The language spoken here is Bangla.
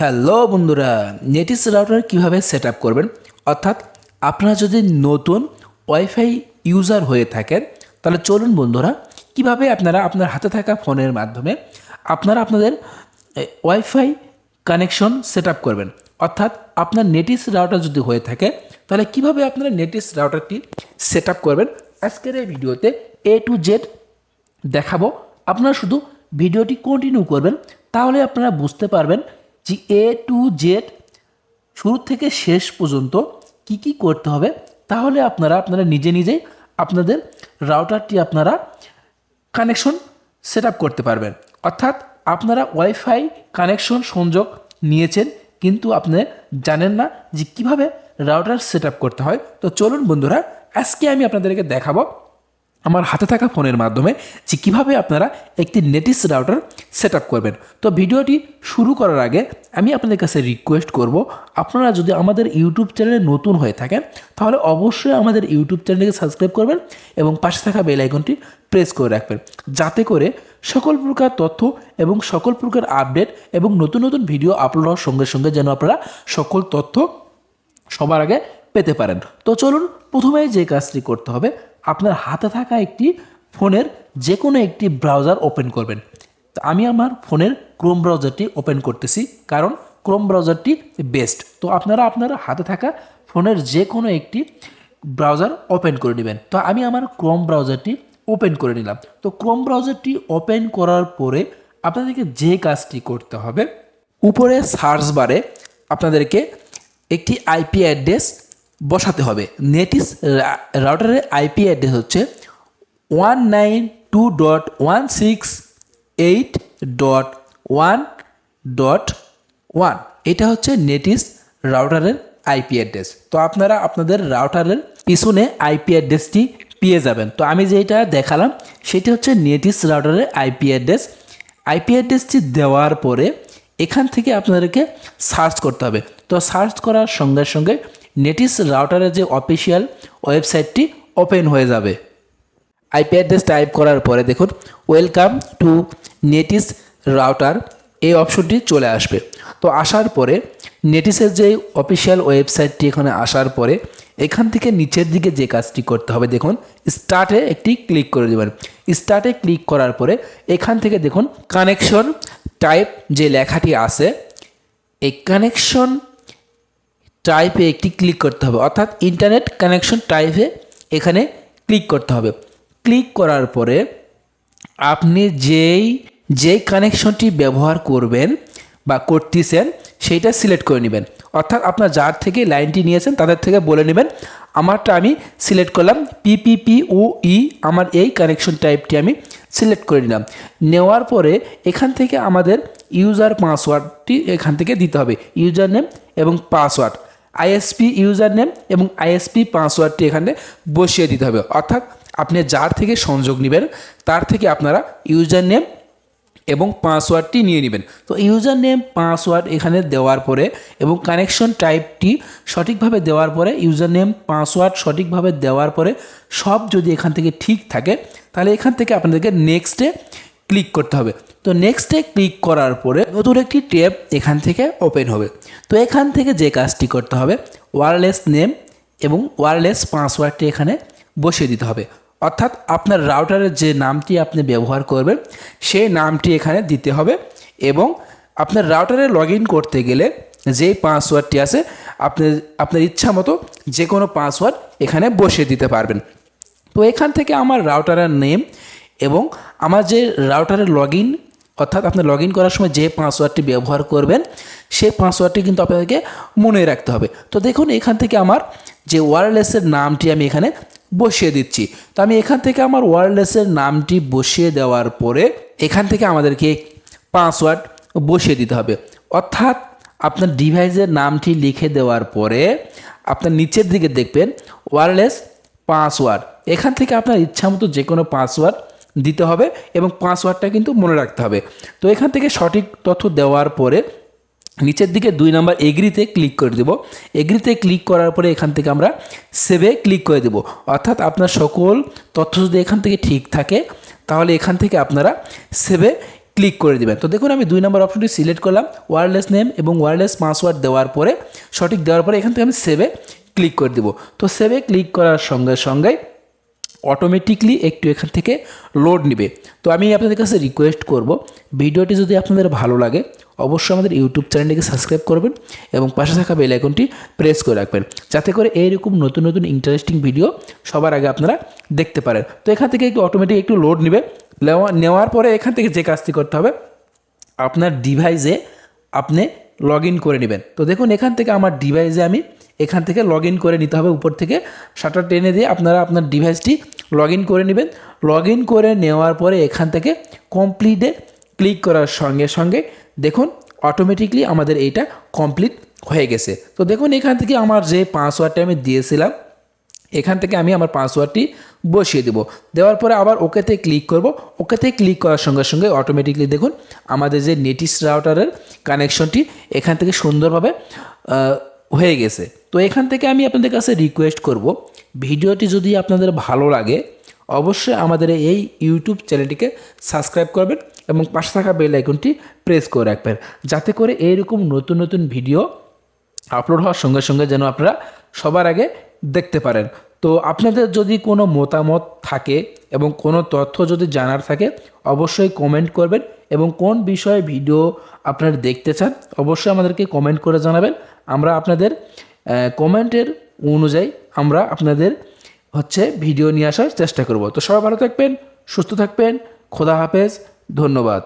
হ্যালো বন্ধুরা, নেটিস রাউটার কীভাবে সেট আপ করবেন? অর্থাৎ আপনারা যদি নতুন ওয়াইফাই ইউজার হয়ে থাকেন, তাহলে চলুন বন্ধুরা, কীভাবে আপনারা আপনার হাতে থাকা ফোনের মাধ্যমে আপনারা আপনাদের ওয়াইফাই কানেকশন সেট আপ করবেন। অর্থাৎ আপনার নেটিস রাউটার যদি হয়ে থাকে, তাহলে কীভাবে আপনারা নেটিস রাউটারটি সেট আপ করবেন? আজকের এই ভিডিওতে এ টু জেড দেখাবো। আপনারা শুধু ভিডিওটি কন্টিনিউ করবেন, তাহলে আপনারা বুঝতে পারবেন যে এ টু জেড শুরু থেকে শেষ পর্যন্ত কি কি করতে হবে, তাহলে আপনারা আপনারা নিজে নিজেই আপনাদের রাউটারটি আপনারা কানেকশন সেট করতে পারবেন। অর্থাৎ আপনারা ওয়াইফাই কানেকশন সংযোগ নিয়েছেন, কিন্তু আপনি জানেন না যে কীভাবে রাউটার সেট করতে হয়। তো চলুন বন্ধুরা, আজকে আমি আপনাদেরকে দেখাবো আমার হাতে থাকা ফোনের মাধ্যমে যে কীভাবে আপনারা একটি নেটিস রাউটার সেট করবেন। তো ভিডিওটি শুরু করার আগে আমি আপনাদের কাছে রিকোয়েস্ট করব, আপনারা যদি আমাদের ইউটিউব চ্যানেলে নতুন হয়ে থাকেন, তাহলে অবশ্যই আমাদের ইউটিউব চ্যানেলকে সাবস্ক্রাইব করবেন এবং পাশে থাকা বেল আইকনটি প্রেস করে রাখবেন। যাতে করে সকল প্রকার তথ্য এবং সকল প্রকার আপডেট এবং নতুন নতুন ভিডিও আপলোড হওয়ার সঙ্গে সঙ্গে যেন আপনারা সকল তথ্য সবার আগে পেতে পারেন। তো চলুন প্রথমে যে কাজটি করতে হবে আপনার হাতে থাকা একটি ফোনের যে কোনো একটি ব্রাউজার ওপেন করবেন। তো আমি আমার ফোনের ক্রোম ব্রাউজারটি ওপেন করতেছি, কারণ ক্রোম ব্রাউজারটি বেস্ট তো আপনারা আপনার হাতে থাকা ফোনের যে কোনো একটি ব্রাউজার ওপেন করে নেবেন। তো আমি আমার ক্রোম ব্রাউজারটি ওপেন করে নিলাম। তো ক্রোম ব্রাউজারটি ওপেন করার পরে আপনাদেরকে যে কাজটি করতে হবে, উপরে সার্চ বারে আপনাদেরকে একটি আইপি অ্যাড্রেস বসাতে হবে। নেটিস রাউটারের আইপি অ্যাড্রেস হচ্ছে one nine two dot one six eight dot one dot one এটা হচ্ছে নেটিস রাউটারের আইপি অ্যাড্রেস তো আপনারা আপনাদের রাউটারের পিছনে আইপি অ্যাড্রেসটি পেয়ে যাবেন। তো আমি যেটা দেখালাম, সেটি হচ্ছে নেটিস রাউটারের আইপি অ্যাড্রেস আইপি অ্যাড্রেসটি দেওয়ার পরে এখান থেকে আপনাদেরকে সার্চ করতে হবে। তো সার্চ করার সঙ্গে সঙ্গে নেটিস রাউটারের যে অফিসিয়াল ওয়েবসাইটটি ওপেন হয়ে যাবে। আইপি অ্যাড্রেস টাইপ করার পরে দেখুন, ওয়েলকাম টু নেটিস রাউটার। এই অপশনটি চলে আসবে। তো আসার পরে নেটিসের যে অফিসিয়াল ওয়েবসাইটটি এখানে আসার পরে এখান থেকে নিচের দিকে যে কাজটি করতে হবে, দেখুন স্টার্টে একটি ক্লিক করে দেবেন। স্টার্টে ক্লিক করার পরে এখান থেকে দেখুন কানেকশন টাইপ যে লেখাটি আছে, এই কানেকশন টাইপে একটি ক্লিক করতে হবে। অর্থাৎ ইন্টারনেট কানেকশন টাইপে এখানে ক্লিক করতে হবে। ক্লিক করার পরে আপনি যেই যেই কানেকশনটি ব্যবহার করবেন বা করতেছেন, সেইটা সিলেক্ট করে নেবেন। অর্থাৎ আপনার যার থেকে লাইনটি নিয়েছেন, তাদের থেকে বলে নেবেন, আমারটা আমি সিলেক্ট করলাম পিপিপি ও ই আমার এই কানেকশন টাইপটি আমি সিলেক্ট করে নিলাম। নেওয়ার পরে এখান থেকে আমাদের ইউজার পাসওয়ার্ডটি এখান থেকে দিতে হবে। ইউজার নেম এবং পাসওয়ার্ড আইএসপি ইউজার নেম এবং আইএসপি পাসওয়ার্ডটি এখানে বসিয়ে দিতে হবে। অর্থাৎ আপনি যার থেকে সংযোগ নেবেন, তার থেকে আপনারা ইউজার নেম এবং পাসওয়ার্ডটি নিয়ে নেবেন। তো ইউজার নেম পাসওয়ার্ড এখানে দেওয়ার পরে এবং কানেকশন টাইপটি সঠিকভাবে দেওয়ার পরে ইউজার নেম পাসওয়ার্ড সঠিকভাবে দেওয়ার পরে সব যদি এখান থেকে ঠিক থাকে, তাহলে এখান থেকে আপনাদেরকে নেক্সটে ক্লিক করতে হবে। তো নেক্সটে ক্লিক করার পরে নতুন একটি ট্যাব এখান থেকে ওপেন হবে। তো এখান থেকে যে কাজটি করতে হবে ওয়ারলেস নেম এবং ওয়ারলেস পাসওয়ার্ডটি এখানে বসিয়ে দিতে হবে। অর্থাৎ আপনার রাউটারের যে নামটি আপনি ব্যবহার করবেন, সেই নামটি এখানে দিতে হবে এবং আপনার রাউটারে লগ করতে গেলে যেই পাসওয়ার্ডটি আছে, আপনি, আপনার ইচ্ছা মতো যে কোনো পাসওয়ার্ড এখানে বসিয়ে দিতে পারবেন। তো এখান থেকে আমার রাউটারের নেম এবং আমার যে রাউটারের লগ ইন অর্থাৎ আপনি লগ ইন করার সময় যে পাসওয়ার্ডটি ব্যবহার করবেন, সেই পাসওয়ার্ডটি কিন্তু আপনাদেরকে মনে রাখতে হবে। তো দেখুন, এখান থেকে আমার যে ওয়্যারলেসের নামটি আমি এখানে বসিয়ে দিচ্ছি। তো আমি এখান থেকে আমার ওয়্যারলেসের নামটি বসিয়ে দেওয়ার পরে, এখান থেকে আমাদেরকে পাসওয়ার্ড বসিয়ে দিতে হবে। অর্থাৎ আপনার ডিভাইসের নামটি লিখে দেওয়ার পরে, আপনার নিচের দিকে দেখবেন ওয়্যারলেস পাসওয়ার্ড এখান থেকে আপনার ইচ্ছা মতো যে কোনো পাসওয়ার্ড দিতে হবে এবং পাসওয়ার্ডটা কিন্তু মনে রাখতে হবে। তো এখান থেকে সঠিক তথ্য দেওয়ার পরে নিচের দিকে দুই নাম্বার এগ্রিতে ক্লিক করে দেব। এগ্রিতে ক্লিক করার পরে এখান থেকে আমরা সেভে ক্লিক করে দেব। অর্থাৎ আপনার সকল তথ্য যদি এখান থেকে ঠিক থাকে, তাহলে এখান থেকে আপনারা সেভে ক্লিক করে দেবেন। তো দেখুন আমি দুই নম্বর অপশনটি সিলেক্ট করলাম ওয়্যারলেস নেম এবং ওয়ারলেস পাসওয়ার্ড দেওয়ার পরে, সঠিক দেওয়ার পরে এখান থেকে আমি সেভে ক্লিক করে দিব। তো সেভে ক্লিক করার সঙ্গে সঙ্গে অটোমেটিকলি একটু এখান থেকে লোড নেবে। তো আমি আপনাদের কাছে রিকোয়েস্ট করব, ভিডিওটি যদি আপনাদের ভালো লাগে, অবশ্যই আমাদের ইউটিউব চ্যানেলটিকে সাবস্ক্রাইব করবেন এবং পাশে থাকা বেল আইকনটি প্রেস করে রাখবেন। যাতে করে এইরকম নতুন নতুন ইন্টারেস্টিং ভিডিও সবার আগে আপনারা দেখতে পারেন। তো এখান থেকে একটু অটোমেটিক একটু লোড নেবে। নেওয়া- নেওয়ার পরে এখান থেকে যে কাজটি করতে হবে, আপনার ডিভাইসে আপনি লগ ইন করে নেবেন। তো দেখুন, এখান থেকে আমার ডিভাইসে আমি এখান থেকে লগ ইন করে নিতে হবে। উপর থেকে শাটার টেনে দিয়ে আপনারা আপনার ডিভাইসটি লগ ইন করে নেবেন। লগ ইন করে নেওয়ার পরে এখান থেকে কমপ্লিটে ক্লিক করার সঙ্গে সঙ্গে দেখুন অটোমেটিকলি আমাদের এইটা কমপ্লিট হয়ে গেছে। তো দেখুন, এখান থেকে আমার যে পাসওয়ার্ডটা আমি দিয়েছিলাম এখান থেকে আমি আমার পাসওয়ার্ডটি বসিয়ে দেব। দেওয়ার পরে আবার ওকেতে ক্লিক করব। ওকেতে ক্লিক করার সঙ্গে সঙ্গে অটোমেটিকলি দেখুন আমাদের যে নেটিস রাউটারের কানেকশনটি এখান থেকে সুন্দরভাবে হয়ে গেছে। তো এখান থেকে আমি আপনাদের কাছে রিকোয়েস্ট করব, ভিডিওটি যদি আপনাদের ভালো লাগে, অবশ্যই আমাদের এই ইউটিউব চ্যানেলটিকে সাবস্ক্রাইব করবেন এবং পাশে থাকা বেল আইকনটি প্রেস করে রাখবেন। যাতে করে এইরকম নতুন নতুন ভিডিও আপলোড হওয়ার সঙ্গে সঙ্গে যেন আপনারা সবার আগে দেখতে পারেন। তো আপনাদের যদি কোনো মতামত থাকে এবং কোনো তথ্য যদি জানার থাকে, অবশ্যই কমেন্ট করবেন এবং কোন বিষয়ে ভিডিও আপনারা দেখতে চান, অবশ্যই আমাদেরকে কমেন্ট করে জানাবেন। আমরা আপনাদের কমেন্টের অনুযায়ী আমরা আপনাদের হচ্ছে ভিডিও নিয়ে আসার চেষ্টা করব। তো সবাই ভালো থাকবেন, সুস্থ থাকবেন, খোদা হাফেজ, ধন্যবাদ।